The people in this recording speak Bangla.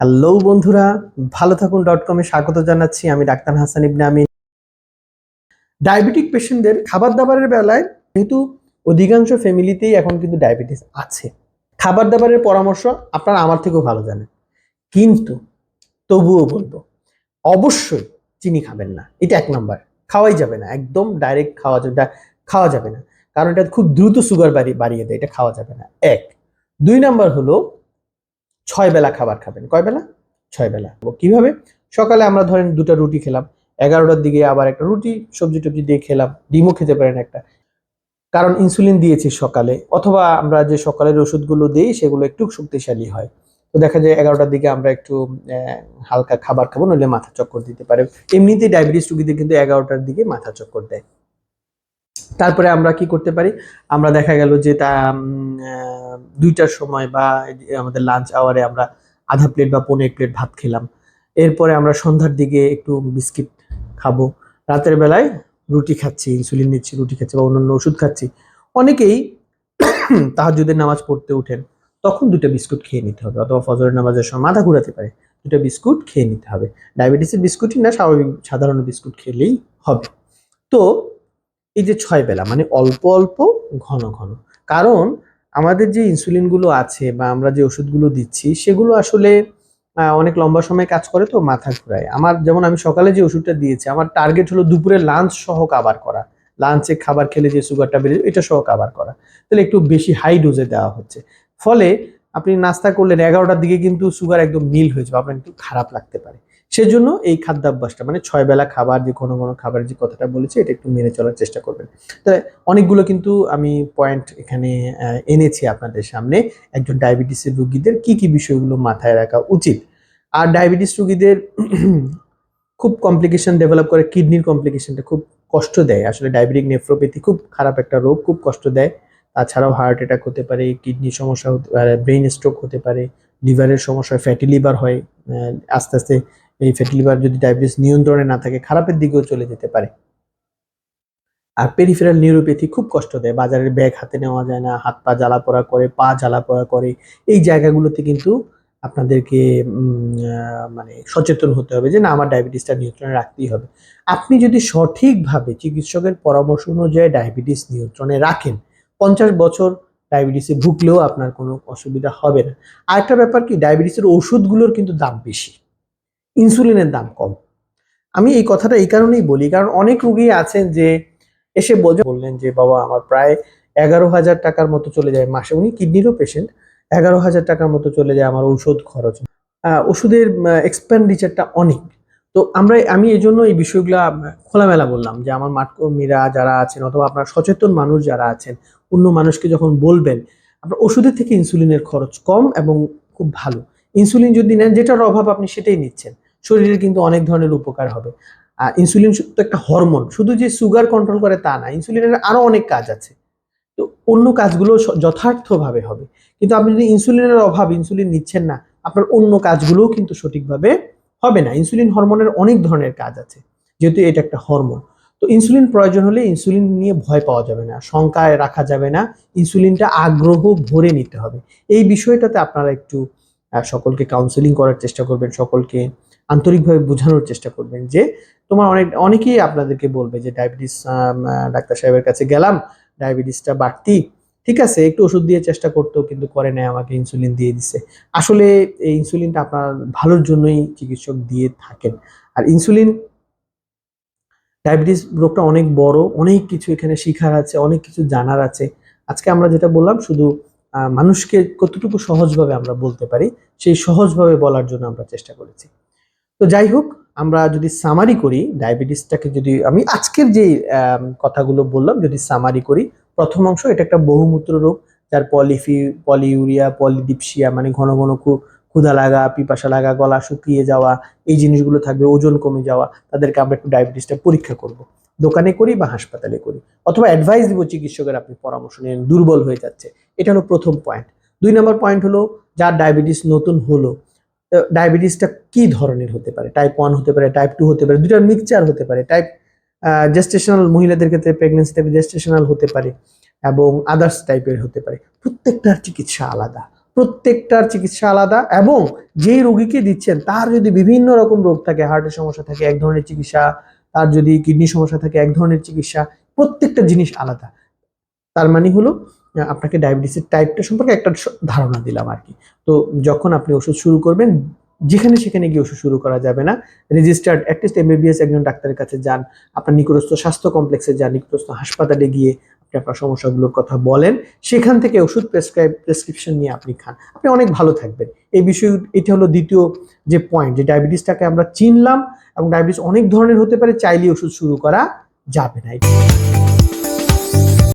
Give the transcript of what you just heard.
হ্যালো বন্ধুরা ভালো থাকুন ডট কমে স্বাগত জানাচ্ছি আমি ডাক্তার হাসান ইবনে আমি ডায়াবেটিক পেশেন্টদের খাবার দাবারের বেলায় যেহেতু অধিকাংশ ফ্যামিলিতেই এখন কিন্তু ডায়াবেটিস আছে। খাবার দাবারের পরামর্শ আপনারা আমার থেকেও ভালো জানেন। কিন্তু তবুও বলব, অবশ্যই চিনি খাবেন না। এটা এক নাম্বার। খাওয়াই যাবে না। একদম ডাইরেক্ট খাওয়া যাবে খাওয়া যাবে না। কারণ এটা খুব দ্রুত সুগার বাড়ি, বাড়িয়ে দেয়। এটা খাওয়া যাবে না। এক। দুই নাম্বার হলো ছয় বেলা খাবার খাবেন। কয় বেলা? ছয় বেলা। কীভাবে? সকালে আমরা ধরেন দুটো রুটি খেলাম, এগারোটার দিকে আবার একটা রুটি, সবজি টবজি দিয়ে খেলাম, ডিমও খেতে পারেন একটা। কারণ ইনসুলিন দিয়েছি সকালে, অথবা আমরা যে সকালের ওষুধগুলো দিই, সেগুলো একটু শক্তিশালী হয়। তো দেখা যায় এগারোটার দিকে আমরা একটু হালকা খাবার খাব, নইলে মাথা চক্কর দিতে পারে। এমনিতেই ডায়াবেটিস রুগীদের কিন্তু এগারোটার দিকে মাথা চক্কর দেয়। তারপরে আমরা কি করতে পারি? আমরা দেখা গেল যে তা দুইটার সময় বা আমাদের লাঞ্চ আওয়ারে আমরা আধা প্লেট বা পনেরো প্লেট ভাত খেলাম। এরপরে আমরা সন্ধ্যার দিকে একটু বিস্কিট খাব। রাতের বেলায় রুটি খাচ্ছি ইনসুলিন নিচ্ছি, রুটি খাচ্ছি বা অন্যান্য ওষুধ খাচ্ছি। অনেকেই তাহাজুদের নামাজ পড়তে উঠেন তখন দুটো বিস্কুট খেয়ে নিতে হবে অথবা ফজরের নামাজের সময় মাথা ঘুরাতে পারে দুটো বিস্কুট খেয়ে নিতে হবে। ডায়াবেটিসের বিস্কুটই না, স্বাভাবিক সাধারণ বিস্কুট খেলেই হবে। তো এই যে ছয় বেলা মানে অল্প অল্প ঘন ঘন। কারণ আমাদের যে ইনসুলিনগুলো আছে বা আমরা যে ওষুধগুলো দিচ্ছি, সেগুলো আসলে অনেক লম্বা সময় কাজ করে তো মাথা ঘুরায়। আমার যেমন আমি সকালে যে ওষুধটা দিয়েছি, আমার টার্গেট হলো দুপুরে লাঞ্চ সহ কাবার করা। লাঞ্চে খাবার খেলে যে সুগারটা বেড়ে এটা সহ কাবার করা। তাহলে একটু বেশি হাই ডোজে দেওয়া হচ্ছে। ফলে আপনি নাস্তা করলেন, এগারোটার দিকে কিন্তু সুগার একদম নীল হয়ে যাবে, আপনার একটু খারাপ লাগতে পারে। সেজন্য এই খাদ্যাভ্যাসটা মানে ছয় বেলা খাবার যে কোনো কোনো খাবারের যে কথাটা বলেছি, এটা একটু মেনে চলার চেষ্টা করবেন। তাহলে অনেকগুলো কিন্তু আমি পয়েন্ট এখানে এনেছি আপনাদের সামনে। একজন ডায়াবেটিসের রুগীদের কি কি বিষয়গুলো মাথায় রাখা উচিত? আর ডায়াবেটিস রুগীদের খুব কমপ্লিকেশন ডেভেলপ করে কিডনির কমপ্লিকেশনটা খুব কষ্ট দেয়। আসলে ডায়াবেটিক নেফ্রোপ্যাথি খুব খারাপ একটা রোগ, খুব কষ্ট দেয়। তাছাড়াও হার্ট অ্যাটাক হতে পারে কিডনির সমস্যা হতে পারে ব্রেন স্ট্রোক হতে পারে লিভারের সমস্যা ফ্যাটি লিভার হয় আস্তে আস্তে এই ফ্যাটি লিভার যদি ডায়াবেটিস নিয়ন্ত্রণে না থাকে, খারাপের দিকেও চলে যেতে পারে। আর পেরিফেরাল নিউরোপ্যাথি খুব কষ্ট দেয়। বাজারের ব্যাগ হাতে নেওয়া যায় না, হাত পা জ্বালা পোড়া করে, পা জ্বালা পোড়া করে। এই জায়গাগুলোতে কিন্তু আপনাদেরকে মানে সচেতন হতে হবে যে, না, আমার ডায়াবেটিসটা নিয়ন্ত্রণে রাখতেই হবে। আপনি যদি সঠিকভাবে চিকিৎসকের পরামর্শ অনুযায়ী ডায়াবেটিস নিয়ন্ত্রণে রাখেন, পঞ্চাশ বছর ডায়াবেটিসে ভুগলেও আপনার কোনো অসুবিধা হবে না। আরেকটা ব্যাপার কি ডায়াবেটিসের ওষুধগুলোর কিন্তু দাম বেশি। ইনসুলিনের দাম কম। আমি এই কথাটা এই কারণেই বলি, কারণ অনেক রুগী আছেন যে এসে বোঝা বললেন যে, বাবা, আমার প্রায় এগারো হাজার টাকার মতো চলে যায় মাসে। উনি কিডনিরও পেশেন্ট এগারো হাজার টাকার মতো চলে যায় আমার ঔষধ খরচ। ওষুধের এক্সপেন্ডিচারটা অনেক। তো আমরা, আমি এই জন্য এই বিষয়গুলো খোলামেলা বললাম যে, আমার মাঠকর্মীরা যারা আছেন অথবা আপনার সচেতন মানুষ যারা আছেন, অন্য মানুষকে যখন বলবেন, আপনার ওষুধের থেকে ইনসুলিনের খরচ কম এবং খুব ভালো। ইনসুলিন যদি নেন, যেটার অভাব আপনি সেটাই নিচ্ছেন। শরীরে কিন্তু অনেক ধরনের উপকার হবে। আর ইনসুলিন তো একটা হরমোন, শুধু যে সুগার কন্ট্রোল করে তা না, ইনসুলিনের আরও অনেক কাজ আছে। তো অন্য কাজগুলো যথার্থভাবে হবে। কিন্তু আপনি যদি ইনসুলিনের অভাব, ইনসুলিন নিচ্ছেন না, আপনার অন্য কাজগুলোও কিন্তু সঠিকভাবে হবে না। ইনসুলিন হরমোনের অনেক ধরনের কাজ আছে, যেহেতু এটা একটা হরমোন। তো ইনসুলিন প্রয়োজন হলে ইনসুলিন নিয়ে ভয় পাওয়া যাবে না, শঙ্কায় রাখা যাবে না। ইনসুলিনটা আগ্রহ ভরে নিতে হবে। এই বিষয়টাতে আপনারা একটু সকলকে কাউন্সেলিং করার চেষ্টা করবেন, সকলকে আন্তরিকভাবে বোঝানোর চেষ্টা করবেন যে তোমার অনেক, অনেকেই আপনাদেরকে বলবে যে ডায়াবেটিস ডাক্তার সাহেবের কাছে গেলাম ডায়াবেটিসটা বাড়তি, ঠিক আছে, একটু ওষুধ দিয়ে চেষ্টা করতেও কিন্তু করে নেয় আমাকে ইনসুলিন দিয়ে দিছে। আসলে এই ইনসুলিনটা আপনার ভালোর জন্যই চিকিৎসক দিয়ে থাকেন। আর ইনসুলিন ডায়াবেটিস রোগটা অনেক বড়, অনেক কিছু এখানে শিখার আছে, অনেক কিছু জানার আছে। আজকে আমরা যেটা বললাম, শুধু মানুষকে কতটুকু সহজভাবে আমরা বলতে পারি, সেই সহজভাবে বলার জন্য আমরা চেষ্টা করেছি। তো যাই হোক, আমরা যদি সামারি করি ডায়াবেটিসটাকে যদি আমি আজকের যে কথাগুলো বললাম, যদি সামারি করি, প্রথম অংশ এটা একটা বহুমূত্র রোগ, যার পলিফি পলিউরিয়া পলিডিপসিয়া মানে ঘন ঘন ক্ষুধা লাগা, পিপাসা লাগা, গলা শুকিয়ে যাওয়া, এই জিনিসগুলো থাকবে, ওজন কমে যাওয়া, তাদেরকে আমরা একটু ডায়াবেটিসটা পরীক্ষা করব। দোকানে করি বা হাসপাতালে করি। অথবা অ্যাডভাইস দিব চিকিৎসকের আপনি পরামর্শ নেন দুর্বল হয়ে যাচ্ছে। এটা হলো প্রথম পয়েন্ট দুই নম্বর পয়েন্ট হলো, যার ডায়াবেটিস নতুন হলো ডায়াবেটিসটা কি ধরনের হতে পারে? টাইপ ওয়ান হতে পারে টাইপ টু হতে পারে দুটার মিক্সচার হতে পারে। টাইপ জেস্টেশনাল মহিলাদের ক্ষেত্রে প্রেগনেন্সি টাইপ জেস্টেশনাল হতে পারে এবং আদার্স টাইপের হতে পারে। প্রত্যেকটার চিকিৎসা আলাদা। প্রত্যেকটার চিকিৎসা আলাদা এবং যেই রোগীকে দিচ্ছেন, তার যদি বিভিন্ন রকম রোগ থাকে হার্টের সমস্যা থাকে, এক ধরনের চিকিৎসা তার যদি কিডনি সমস্যা থাকে, এক ধরনের চিকিৎসা, প্রত্যেকটা জিনিস আলাদা। তার মানে হলো, আপনাকে ডায়াবেটিসের টাইপটা সম্পর্কে একটা ধারণা দিলাম আর কি। তো যখন আপনি ওষুধ শুরু করবেন, যেখানে সেখানে গিয়ে ওষুধ শুরু করা যাবে না। রেজিস্টার্ড অ্যাটলিস্ট এমবিবিএস একজন ডাক্তারের কাছে যান। আপনার নিকটস্থ স্বাস্থ্য কমপ্লেক্সে যান, নিকটস্থ হাসপাতালে গিয়ে আপনার সমস্যাগুলোর কথা বলেন, সেখান থেকে ওষুধ প্রেসক্রাইব প্রেসক্রিপশন নিয়ে আপনি খান। আপনি অনেক ভালো থাকবেন। এই বিষয়, এটি হলো দ্বিতীয় যে পয়েন্ট যে ডায়াবেটিসটাকে আমরা চিনলাম এবং ডায়াবেটিস অনেক ধরনের হতে পারে চাইলে ওষুধ শুরু করা যাবে না।